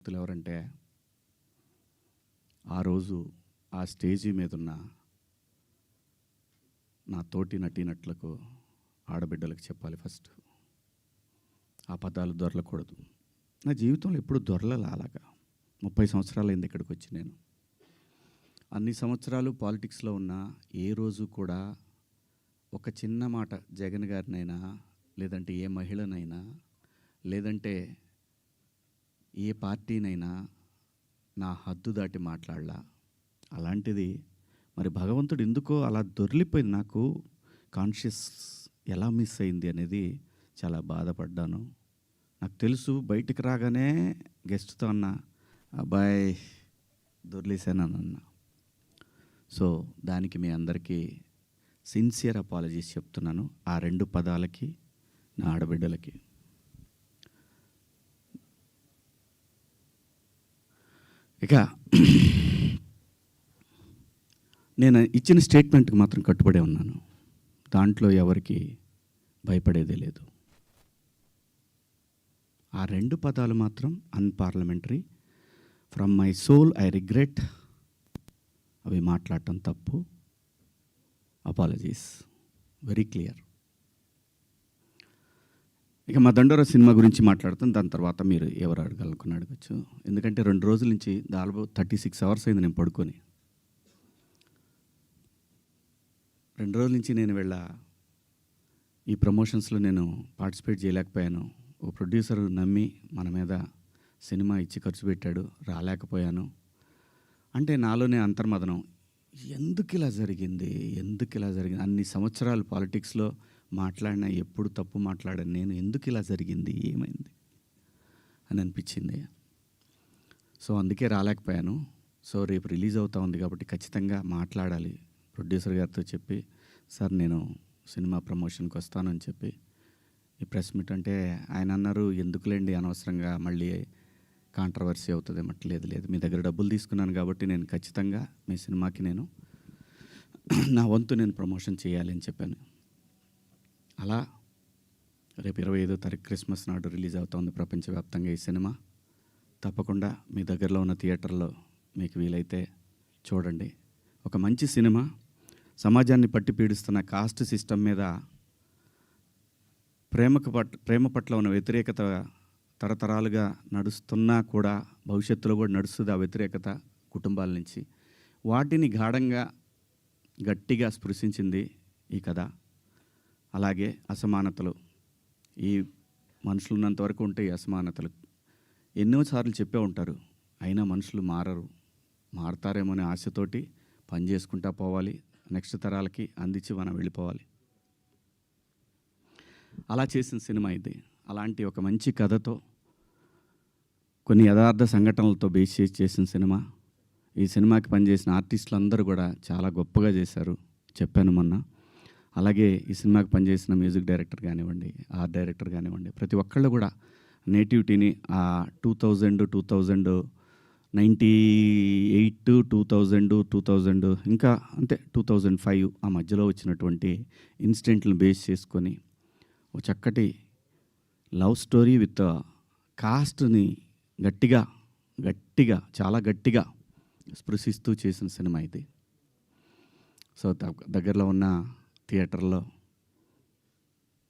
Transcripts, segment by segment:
వ్యక్తులు ఎవరంటే ఆ రోజు ఆ స్టేజీ మీద ఉన్న నా తోటి నటీనటులకు ఆడబిడ్డలకు చెప్పాలి ఫస్ట్. ఆ పదాలు దొరలకూడదు. నా జీవితంలో ఎప్పుడు దొరలలా అలాగా? ముప్పై సంవత్సరాలైంది ఇక్కడికి వచ్చి నేను. అన్ని సంవత్సరాలు పాలిటిక్స్లో ఉన్న ఏ రోజు కూడా ఒక చిన్న మాట జగన్ గారినైనా లేదంటే ఏ మహిళనైనా లేదంటే ఏ పార్టీనైనా నా హద్దు దాటి మాట్లాడలా? అలాంటిది మరి భగవంతుడు ఎందుకో అలా దొరిలిపోయింది నాకు కాన్షియస్ ఎలా మిస్ అయింది అనేది చాలా బాధపడ్డాను. నాకు తెలుసు బయటికి రాగానే గెస్ట్తో అన్న అబ్బాయి దొర్లేసాను అన్న సో దానికి మీ అందరికీ సిన్సియర్ అపాలజీస్ చెప్తున్నాను. ఆ రెండు పదాలకి నా ఆడబిడ్డలకి. ఇక నేను ఇచ్చిన స్టేట్మెంట్కి మాత్రం కట్టుబడే ఉన్నాను. దాంట్లో ఎవరికి భయపడేదే లేదు. ఆ రెండు పదాలు మాత్రం unparliamentary. From my soul I regret. అవి మాట్లాడటం తప్పు. అపాలజీస్. Very clear. ఇక మా దండోర సినిమా గురించి మాట్లాడుతాం. దాని తర్వాత మీరు ఎవరు అడగాలనుకుని అడగచ్చు. ఎందుకంటే రెండు రోజుల నుంచి దాదాపు థర్టీ సిక్స్ అవర్స్ అయింది నేను పడుకొని. రెండు రోజుల నుంచి నేను వెళ్ళ. ఈ ప్రమోషన్స్లో నేను పార్టిసిపేట్ చేయలేకపోయాను. ఓ ప్రొడ్యూసర్ నమ్మి మన మీద సినిమా ఇచ్చి ఖర్చు పెట్టాడు రాలేకపోయాను. అంటే నాలోనే అంతర్మదనం. ఎందుకు ఇలా జరిగింది? ఎందుకు ఇలా జరిగింది? అన్ని సంవత్సరాలు పాలిటిక్స్లో మాట్లాడినా ఎప్పుడు తప్పు మాట్లాడాను నేను ఎందుకు ఇలా జరిగింది ఏమైంది అని అనిపించింది సో అందుకే రాలేకపోయాను. సో రేపు రిలీజ్ అవుతా ఉంది కాబట్టి ఖచ్చితంగా మాట్లాడాలి. ప్రొడ్యూసర్ గారితో చెప్పి సార్ నేను సినిమా ప్రమోషన్కి వస్తానని చెప్పి ఈ ప్రెస్ మీట్ అంటే ఆయన అన్నారు ఎందుకులేండి అనవసరంగా మళ్ళీ కాంట్రవర్సీ అవుతుంది. మట్టి లేదు లేదు. మీ దగ్గర డబ్బులు తీసుకున్నాను కాబట్టి నేను ఖచ్చితంగా మీ సినిమాకి నేను నా వంతు నేను ప్రమోషన్ చేయాలి అని చెప్పాను. అలా రేపు ఇరవై ఐదో తారీఖు క్రిస్మస్ నాడు రిలీజ్ అవుతోంది ప్రపంచవ్యాప్తంగా ఈ సినిమా. తప్పకుండా మీ దగ్గరలో ఉన్న థియేటర్లో మీకు వీలైతే చూడండి. ఒక మంచి సినిమా. సమాజాన్ని పట్టి పీడిస్తున్న కాస్ట్ సిస్టమ్ మీద ప్రేమకు పట్ ప్రేమ పట్ల ఉన్న వ్యతిరేకత తరతరాలుగా నడుస్తున్నా కూడా భవిష్యత్తులో కూడా నడుస్తుంది ఆ వ్యతిరేకత కుటుంబాల నుంచి. వాటిని గాఢంగా గట్టిగా స్పృశించింది ఈ కథ. అలాగే అసమానతలు. ఈ మనుషులు ఉన్నంత వరకు ఉంటాయి ఈ అసమానతలు. ఎన్నోసార్లు చెప్పే ఉంటారు అయినా మనుషులు మారరు. మారతారేమో అనే ఆశతోటి పని చేసుకుంటా పోవాలి నెక్స్ట్ తరాలకి అందించి మనం వెళ్ళిపోవాలి. అలా చేసిన సినిమా ఇది. అలాంటి ఒక మంచి కథతో కొన్ని యథార్థ సంఘటనలతో బేస్ చేసి చేసిన సినిమా. ఈ సినిమాకి పనిచేసిన ఆర్టిస్టులు అందరూ కూడా చాలా గొప్పగా చేశారు. చెప్పాను మొన్న. అలాగే ఈ సినిమాకి పనిచేసిన మ్యూజిక్ డైరెక్టర్ కానివ్వండి ఆర్ట్ డైరెక్టర్ కానివ్వండి ప్రతి ఒక్కళ్ళు కూడా నేటివిటీని ఆ two thousand two thousand ninety eight two thousand two thousand ఇంకా అంతే టూ థౌజండ్ ఫైవ్ ఆ మధ్యలో వచ్చినటువంటి ఇన్సిడెంట్లను బేస్ చేసుకొని ఒక చక్కటి లవ్ స్టోరీ విత్ కాస్ట్ని గట్టిగా గట్టిగా చాలా గట్టిగా స్పృశిస్తూ చేసిన సినిమా ఇది. సో దగ్గరలో ఉన్న థియేటర్లో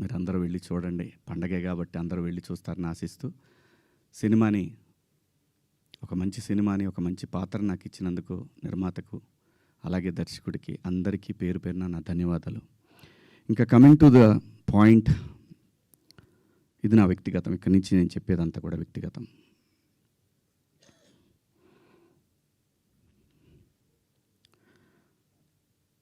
మీరందరూ వెళ్ళి చూడండి. పండగే కాబట్టి అందరూ వెళ్ళి చూస్తారని ఆశిస్తూ సినిమాని ఒక మంచి సినిమాని ఒక మంచి పాత్ర నాకు ఇచ్చినందుకు నిర్మాతకు అలాగే దర్శకుడికి అందరికీ పేరు పేరున నా ధన్యవాదాలు. ఇంకా కమింగ్ టు ద పాయింట్ ఇది నా వ్యక్తిగతం. ఇక్కడి నుంచి నేను చెప్పేదంతా కూడా వ్యక్తిగతం.